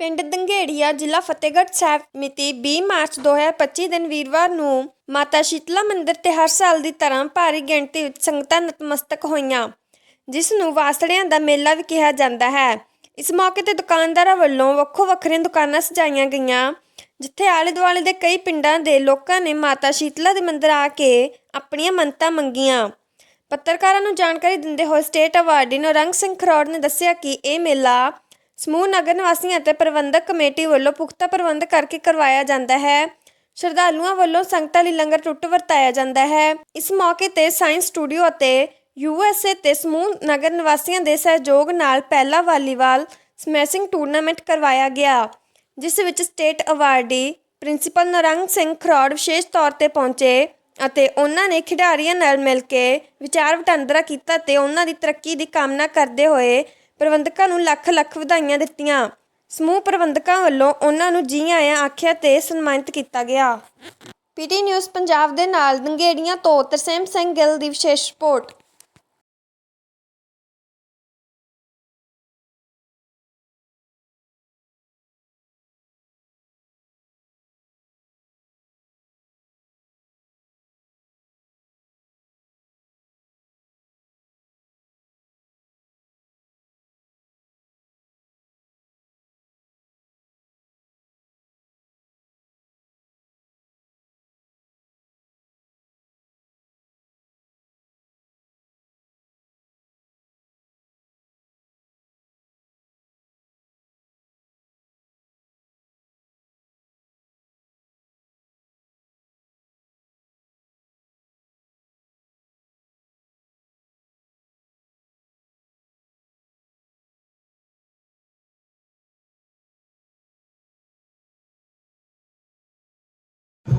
ਪਿੰਡ ਦੰਗੇੜੀਆ ਜ਼ਿਲ੍ਹਾ ਫਤਿਹਗੜ੍ਹ ਸਾਹਿਬ ਮਿਤੀ 20 ਮਾਰਚ 2025 ਦਿਨ ਵੀਰਵਾਰ ਨੂੰ ਮਾਤਾ ਸ਼ੀਤਲਾ ਮੰਦਿਰ ਤੇ ਹਰ ਸਾਲ ਦੀ ਤਰ੍ਹਾਂ ਭਾਰੀ ਗਿਣਤੀ ਵਿੱਚ ਸੰਗਤਾਂ ਨਤਮਸਤਕ ਹੋਈਆਂ, ਜਿਸ ਨੂੰ ਵਾਸੜਿਆਂ ਦਾ ਮੇਲਾ ਵੀ ਕਿਹਾ ਜਾਂਦਾ ਹੈ। ਇਸ ਮੌਕੇ ਤੇ ਦੁਕਾਨਦਾਰਾਂ ਵੱਲੋਂ ਵੱਖੋ ਵੱਖਰੀਆਂ ਦੁਕਾਨਾਂ ਸਜਾਈਆਂ ਗਈਆਂ, ਜਿੱਥੇ ਆਲੇ ਦੁਆਲੇ ਦੇ ਕਈ ਪਿੰਡਾਂ ਦੇ ਲੋਕਾਂ ਨੇ ਮਾਤਾ ਸ਼ੀਤਲਾ ਦੇ ਮੰਦਿਰ ਆ ਕੇ ਆਪਣੀਆਂ ਮੰਨਤਾਂ ਮੰਗੀਆਂ। ਪੱਤਰਕਾਰਾਂ ਨੂੰ ਜਾਣਕਾਰੀ ਦਿੰਦੇ ਹੋਏ ਸਟੇਟ ਅਵਾਰਡੀ ਨੌਰੰਗ ਸਿੰਘ ਖਰੋੜ ਨੇ ਦੱਸਿਆ ਕਿ ਇਹ ਮੇਲਾ ਸਮੂਹ ਨਗਰ ਨਿਵਾਸੀਆਂ ਅਤੇ ਪ੍ਰਬੰਧਕ ਕਮੇਟੀ ਵੱਲੋਂ ਪੁਖਤਾ ਪ੍ਰਬੰਧ ਕਰਕੇ ਕਰਵਾਇਆ ਜਾਂਦਾ ਹੈ। ਸ਼ਰਧਾਲੂਆਂ ਵੱਲੋਂ ਸੰਗਤਾਂ ਲਈ ਲੰਗਰ ਟੁੱਟ ਵਰਤਾਇਆ ਜਾਂਦਾ ਹੈ। ਇਸ ਮੌਕੇ ਤੇ ਸਾਇੰਸ ਸਟੂਡੀਓ ਅਤੇ ਯੂਐਸਏ ਤੇ ਸਮੂਹ ਨਗਰ ਨਿਵਾਸੀਆਂ ਦੇ ਸਹਿਯੋਗ ਨਾਲ ਪਹਿਲਾ ਵਾਲੀਬਾਲ ਸਮੈਸ਼ਿੰਗ ਟੂਰਨਾਮੈਂਟ ਕਰਵਾਇਆ ਗਿਆ, ਜਿਸ ਵਿੱਚ state awardee principal Narang Singh Kharor ਵਿਸ਼ੇਸ਼ ਤੌਰ ਤੇ ਪਹੁੰਚੇ ਅਤੇ ਉਹਨਾਂ ਨੇ ਖਿਡਾਰੀਆਂ ਨਾਲ ਮਿਲ ਕੇ ਵਿਚਾਰ ਵਟਾਂਦਰਾ ਕੀਤਾ ਤੇ ਉਹਨਾਂ ਦੀ ਤਰੱਕੀ ਦੀ ਕਾਮਨਾ ਕਰਦੇ ਹੋਏ ਪ੍ਰਬੰਧਕਾਂ ਨੂੰ ਲੱਖ ਲੱਖ ਵਧਾਈਆਂ ਦਿੱਤੀਆਂ। ਸਮੂਹ ਪ੍ਰਬੰਧਕਾਂ ਵੱਲੋਂ ਉਹਨਾਂ ਨੂੰ ਜੀ ਆਇਆਂ ਆਖਿਆ ਤੇ ਸਨਮਾਨਿਤ ਕੀਤਾ ਗਿਆ। ਪੀਟੀ ਨਿਊਜ਼ ਪੰਜਾਬ ਦੇ ਨਾਲ ਦੰਗੇੜੀਆਂ ਤੋਂ ਤਰਸੇਮ ਸਿੰਘ ਗਿੱਲ ਦੀ ਵਿਸ਼ੇਸ਼ ਰਿਪੋਰਟ।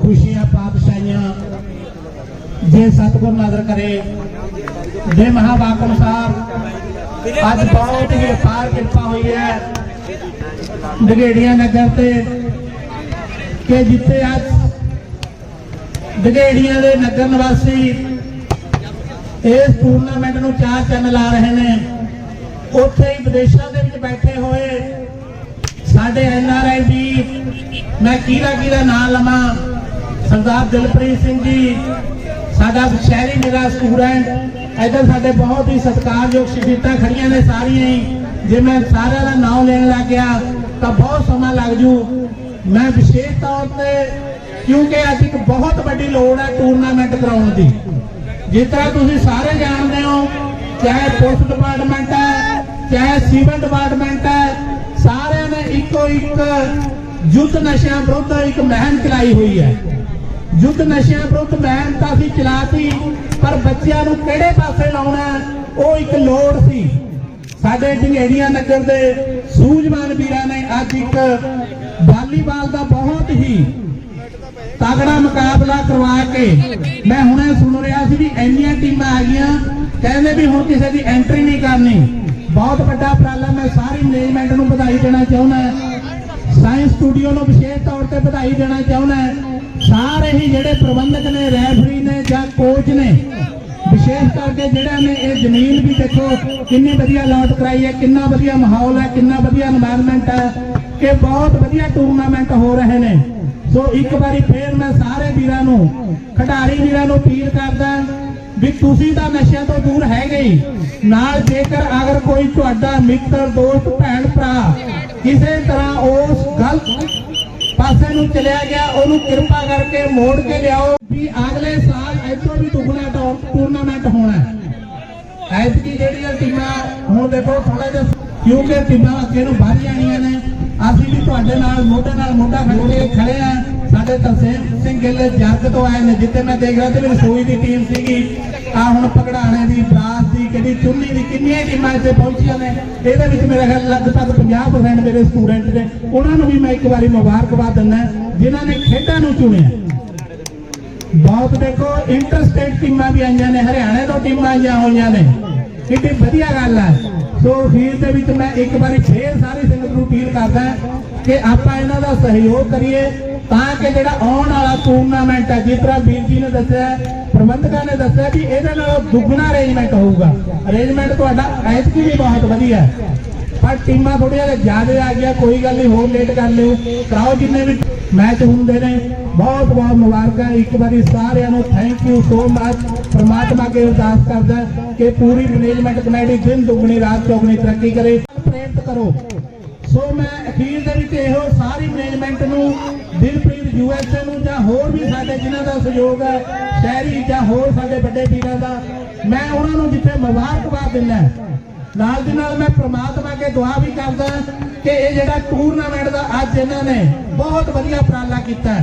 ਖੁਸ਼ੀਆਂ ਪਾਤਸ਼ਾਹੀਆਂ। ਜੇ ਸਤਿਗੁਰ ਨਜ਼ਰ ਕਰੇ, ਜੇ ਮਹਾਵਾਕਮ ਸਾਹਿਬ ਅੱਜ ਬਹੁਤ ਹੀ ਅਪਾਰ ਕਿਰਪਾ ਹੋਈ ਹੈ ਦਗੇੜੀਆਂ ਨਗਰ ਤੇ ਕਿ ਜਿੱਥੇ ਅੱਜ ਦਗੇੜੀਆਂ ਦੇ ਨਗਰ ਨਿਵਾਸੀ ਇਸ ਟੂਰਨਾਮੈਂਟ ਨੂੰ ਚਾਰ ਚੰਨ ਲਾ ਰਹੇ ਨੇ। ਉੱਥੇ ਹੀ ਵਿਦੇਸ਼ਾਂ ਦੇ ਵਿੱਚ ਬੈਠੇ ਹੋਏ ਸਾਡੇ ਐਨ ਆਰ ਆਈ ਵੀ ਮੈਂ ਕਿਹਦਾ ਕਿਹਦਾ ਨਾਮ ਲਵਾਂ? ਸਰਦਾਰ ਦਿਲਪ੍ਰੀਤ ਸਿੰਘ ਜੀ, ਸਾਡਾ ਸ਼ਹਿਰੀ ਮੇਰਾ ਸਟੂਡੈਂਟ ਇੱਧਰ ਸਾਡੇ ਬਹੁਤ ਹੀ ਸਤਿਕਾਰਯੋਗ ਸ਼ਖਸੀਅਤਾਂ ਖੜੀਆਂ ਨੇ ਸਾਰੀਆਂ ਹੀ। ਜੇ ਮੈਂ ਸਾਰਿਆਂ ਦਾ ਨਾਮ ਲੈਣ ਲੱਗ ਗਿਆ, ਤਾਂ ਬਹੁਤ ਸਮਾਂ ਲੱਗ ਜੂ। ਮੈਂ ਵਿਸ਼ੇਸ਼ ਤੌਰ ਤੇ, ਕਿਉਂਕਿ ਅੱਜ ਇੱਕ ਬਹੁਤ ਵੱਡੀ ਲੋੜ ਹੈ ਟੂਰਨਾਮੈਂਟ ਕਰਾਉਣ ਦੀ। ਜਿਸ ਤਰ੍ਹਾਂ ਤੁਸੀਂ ਸਾਰੇ ਜਾਣਦੇ ਹੋ, ਚਾਹੇ ਪੁਲਿਸ ਡਿਪਾਰਟਮੈਂਟ ਹੈ, ਚਾਹੇ ਸਿਵਲ ਡਿਪਾਰਟਮੈਂਟ ਹੈ, ਸਾਰਿਆਂ ਨੇ ਇੱਕੋ ਇੱਕ ਯੁੱਧ ਨਸ਼ਿਆਂ ਵਿਰੁੱਧ ਇੱਕ ਮਹਿਮ ਚਲਾਈ ਹੋਈ ਹੈ। ਯੁੱਧ ਨਸ਼ਿਆਂ ਵਿਰੁੱਧ ਮੁਹਿੰਮ ਤਾਂ ਅਸੀਂ ਚਲਾਤੀ, ਪਰ ਬੱਚਿਆਂ ਨੂੰ ਕਿਹੜੇ ਪਾਸੇ ਲਾਉਣਾ ਉਹ ਇੱਕ ਲੋੜ ਸੀ। ਸਾਡੇ ਢੰਗੇੜੀਆਂ ਨਗਰ ਦੇ ਸੂਝਵਾਨ ਵੀਰਾਂ ਨੇ ਅੱਜ ਇੱਕ ਵਾਲੀਬਾਲ ਦਾ ਬਹੁਤ ਹੀ ਤਗੜਾ ਮੁਕਾਬਲਾ ਕਰਵਾ ਕੇ ਮੈਂ ਹੁਣੇ ਸੁਣ ਰਿਹਾ ਸੀ ਵੀ ਇੰਨੀਆਂ ਟੀਮਾਂ ਆ ਗਈਆਂ, ਕਹਿੰਦੇ ਵੀ ਹੁਣ ਕਿਸੇ ਦੀ ਐਂਟਰੀ ਨਹੀਂ ਕਰਨੀ। ਬਹੁਤ ਵੱਡਾ ਉਪਰਾਲਾ, ਮੈਂ ਸਾਰੀ ਮੈਨੇਜਮੈਂਟ ਨੂੰ ਵਧਾਈ ਦੇਣਾ ਚਾਹੁੰਦਾ ਸਾਇੰਸ ਸਟੂਡੀਓ ਨੂੰ ਵਿਸ਼ੇਸ਼ ਤੌਰ ਤੇ ਵਧਾਈ ਦੇਣਾ ਚਾਹੁੰਦਾ ਪ੍ਰਬੰਧਕ ਨੇ ਰੈਫਰੀ ਨੇ ਜਾਂ ਕੋਚ ਨੇ ਵਿਸ਼ੇਸ਼ ਕਰਕੇ ਜਿਹੜਾ ਨੇ ਇਹ ਜ਼ਮੀਨ ਵੀ ਦੇਖੋ ਕਿੰਨੀ ਵਧੀਆ ਲਾਟ ਕਰਾਈ ਹੈ, ਕਿੰਨਾ ਵਧੀਆ ਮਾਹੌਲ ਹੈ, ਕਿੰਨਾ ਵਧੀਆ এনवायरमेंट ਹੈ ਇਹ ਬਹੁਤ ਵਧੀਆ ਟੂਰਨਾਮੈਂਟ ਹੋ ਰਹੇ ਨੇ। ਸੋ ਇੱਕ ਵਾਰੀ ਫੇਰ ਮੈਂ ਸਾਰੇ ਵੀਰਾਂ ਨੂੰ, ਖਿਡਾਰੀ ਵੀਰਾਂ ਨੂੰ ਅਪੀਲ ਕਰਦਾ ਵੀ ਤੁਸੀਂ ਤਾਂ ਨਸ਼ਿਆਂ ਤੋਂ ਦੂਰ ਹੈ। ਗਈ ਨਾਲ ਜੇਕਰ ਅਗਰ ਕੋਈ ਤੁਹਾਡਾ ਮਿੱਤਰ, ਦੋਸਤ ਭੈਣ ਭਰਾ ਕਿਸੇ ਤਰ੍ਹਾਂ ਉਸ ਗਲਤ ਪਾਸੇ ਨੂੰ ਚਲਿਆ ਗਿਆ, ਉਹਨੂੰ ਕਿਰਪਾ ਕਰਕੇ ਮੋੜ ਕੇ ਲਿਆਓ ਵੀ ਅਗਲੇ ਸਾਲ ਇੱਥੋਂ ਵੀ ਦੁੱਗਣਾ ਟੂਰਨਾਮੈਂਟ ਹੋਣਾ ਹੈ। ਐਤਕੀ ਜਿਹੜੀਆਂ ਟੀਮਾਂ, ਹੁਣ ਦੇਖੋ ਥੋੜਾ ਜਿਹਾ ਕਿਉਂਕਿ ਟੀਮਾਂ ਅੱਗੇ ਨੂੰ ਵੱਧ ਜਾਣੀਆਂ ਨੇ, ਅਸੀਂ ਵੀ ਤੁਹਾਡੇ ਨਾਲ, ਮੋਢੇ ਨਾਲ ਮੋਢਾ ਖੜ ਕੇ ਖੜੇ ਆ ਸਾਡੇ ਤਰਸੇਮ ਸਿੰਘ ਗਿੱਲ ਜਰਗ ਤੋਂ ਆਏ ਨੇ, ਜਿੱਥੇ ਮੈਂ ਦੇਖ ਰਿਹਾ ਤੇ ਵੀ ਰਸੋਈ ਦੀ ਟੀਮ ਸੀਗੀ। ਆ ਹੁਣ ਪਕੜਾਣੇ ਦੀ ਬਰਾਸ ਚੁੰਨੀ ਦੀ ਕਿੰਨੀਆਂ ਟੀਮਾਂ ਇੱਥੇ ਪਹੁੰਚੀਆਂ ਨੇ ਇਹਦੇ ਵਿੱਚ ਮੇਰੇ ਖਿਆਲ ਲਗਭਗ 50% ਮੇਰੇ ਸਟੂਡੈਂਟ ਨੇ। ਉਹਨਾਂ ਨੂੰ ਵੀ ਮੈਂ ਇੱਕ ਵਾਰੀ ਮੁਬਾਰਕਬਾਦ ਦਿੰਦਾ ਜਿਨ੍ਹਾਂ ਨੇ ਖੇਡਾਂ ਨੂੰ ਚੁਣਿਆ। ਬਹੁਤ ਦੇਖੋ ਇੰਟਰਸਟੇਟ ਟੀਮਾਂ ਵੀ ਆਈਆਂ ਨੇ, ਹਰਿਆਣੇ ਤੋਂ ਟੀਮਾਂ ਆਈਆਂ ਹੋਈਆਂ ਨੇ। ਕਿੰਨੀ ਵਧੀਆ ਗੱਲ ਹੈ। ਸੋ ਫੀਲ ਦੇ ਵਿੱਚ ਮੈਂ ਇੱਕ ਵਾਰੀ ਫੇਰ ਸਾਰੇ ਸੰਗਤ ਨੂੰ ਅਪੀਲ ਕਰਦਾ ਕਿ ਆਪਾਂ ਇਹਨਾਂ ਦਾ ਸਹਿਯੋਗ ਕਰੀਏ। ਤਾਂ ਕਿ ਜਿਹੜਾ ਆਉਣ ਵਾਲਾ ਟੂਰਨਾਮੈਂਟ ਹੈ, ਜਿਸ ਤਰ੍ਹਾਂ ਵੀਰ ਜੀ ਨੇ ਦੱਸਿਆ ਪ੍ਰਬੰਧਕਾਂ ਨੇ ਦੱਸਿਆ ਵੀ ਇਹਦੇ ਨਾਲ ਦੁੱਗਣਾ ਅਰੇਂਜਮੈਂਟ ਹੋਊਗਾ। ਅਰੇਂਜਮੈਂਟ ਤੁਹਾਡਾ ਐਤਕੀ ਵੀ ਬਹੁਤ ਵਧੀਆ ਹੈ। ਪਰ ਟੀਮਾਂ ਥੋੜ੍ਹੀਆਂ ਜ਼ਿਆਦਾ ਆ ਗਿਆ ਕੋਈ ਗੱਲ ਨਹੀਂ, ਹੋਰ ਲੇਟ ਕਰ ਲਿਓ। ਕਰਾਓ ਜਿੰਨੇ ਵੀ ਮੈਚ ਹੁੰਦੇ ਨੇ। ਬਹੁਤ ਬਹੁਤ ਮੁਬਾਰਕਾਂ। ਇੱਕ ਵਾਰੀ ਸਾਰਿਆਂ ਨੂੰ ਥੈਂਕ ਯੂ ਸੋ ਮਚ ਪਰਮਾਤਮਾ ਕੇ ਅਰਦਾਸ ਕਰਦਾ ਕਿ ਪੂਰੀ ਮੈਨੇਜਮੈਂਟ ਕਮੇਟੀ ਦਿਨ ਦੁੱਗਣੀ, ਰਾਤ ਚੌਗਣੀ ਤਰੱਕੀ ਕਰੇ। ਪ੍ਰੇਰਿਤ ਕਰੋ। ਸੋ ਮੈਂ ਅਖੀਰ ਦੇ ਵਿੱਚ ਇਹੋ ਸਾਰੀ ਮੈਨੇਜਮੈਂਟ ਨੂੰ ਦਿਲਪ੍ਰੀਤ ਯੂਐਸਏ ਨੂੰ ਜਾਂ ਹੋਰ ਵੀ ਸਾਡੇ ਜਿਨ੍ਹਾਂ ਦਾ ਸਹਿਯੋਗ ਹੈ, ਸ਼ਹਿਰੀ ਜਾਂ ਹੋਰ ਸਾਡੇ ਵੱਡੇ ਵੀਰਾਂ ਦਾ, ਮੈਂ ਉਹਨਾਂ ਨੂੰ ਜਿੱਥੇ ਮੁਬਾਰਕਬਾਦ ਦਿੰਦਾ ਨਾਲ ਦੀ ਨਾਲ ਮੈਂ ਪ੍ਰਮਾਤਮਾ ਅੱਗੇ ਦੁਆ ਵੀ ਕਰਦਾ ਕਿ ਇਹ ਜਿਹੜਾ ਟੂਰਨਾਮੈਂਟ ਦਾ ਅੱਜ ਇਹਨਾਂ ਨੇ ਬਹੁਤ ਵਧੀਆ ਉਪਰਾਲਾ ਕੀਤਾ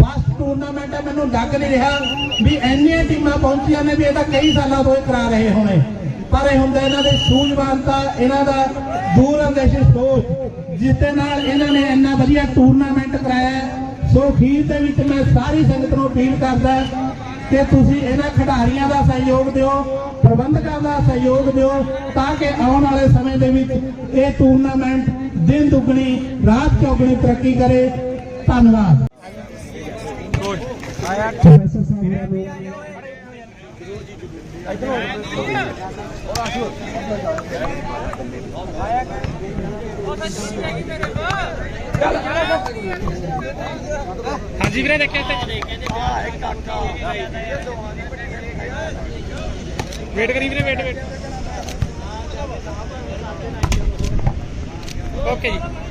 ਫਸਟ ਟੂਰਨਾਮੈਂਟ ਹੈ, ਮੈਨੂੰ ਲੱਗ ਨਹੀਂ ਰਿਹਾ ਵੀ ਇੰਨੀਆਂ ਟੀਮਾਂ ਪਹੁੰਚੀਆਂ ਨੇ ਵੀ ਇਹਦਾ ਕਈ ਸਾਲਾਂ ਤੋਂ ਇਹ ਕਰਾ ਰਹੇ ਹੋਣੇ। ਪਰ ਇਹ ਹੁੰਦਾ ਇਹਨਾਂ ਦੇ ਸੂਝਵਾਨਤਾ ਇਹਨਾਂ ਦਾ ਦੂਰ ਅੰਦੇਸ਼ੀ ਸੋਚ ਜਿਸ ਦੇ ਨਾਲ ਇਹਨਾਂ ਨੇ ਇੰਨਾ ਵਧੀਆ ਟੂਰਨਾਮੈਂਟ ਕਰਾਇਆ। ਸੋ ਅਖੀਰ ਦੇ ਵਿੱਚ ਮੈਂ ਸਾਰੀ ਸੰਗਤ ਨੂੰ ਅਪੀਲ ਕਰਦਾ ਕਿ ਤੁਸੀਂ ਇਹਨਾਂ ਖਿਡਾਰੀਆਂ ਦਾ ਸਹਿਯੋਗ ਦਿਓ ਪ੍ਰਬੰਧਕਾਂ ਦਾ ਸਹਿਯੋਗ ਦਿਓ ਤਾਂ ਕਿ ਆਉਣ ਵਾਲੇ ਸਮੇਂ ਦੇ ਵਿੱਚ ਇਹ ਟੂਰਨਾਮੈਂਟ ਦਿਨ ਦੁੱਗਣੀ ਰਾਤ ਚੌਗਣੀ ਤਰੱਕੀ ਕਰੇ। ਧੰਨਵਾਦ। ਪ੍ਰੋਫੈਸਰ ਸਾਹਿਬ ਨੂੰ ਹਾਂਜੀ ਵੀਰੇ ਦੇਖਿਆ ਤੇ ਵੇਟ ਕਰੀ ਵੀਰੇ ਵੇਟ ਵੇਟ ਓਕੇ ਜੀ।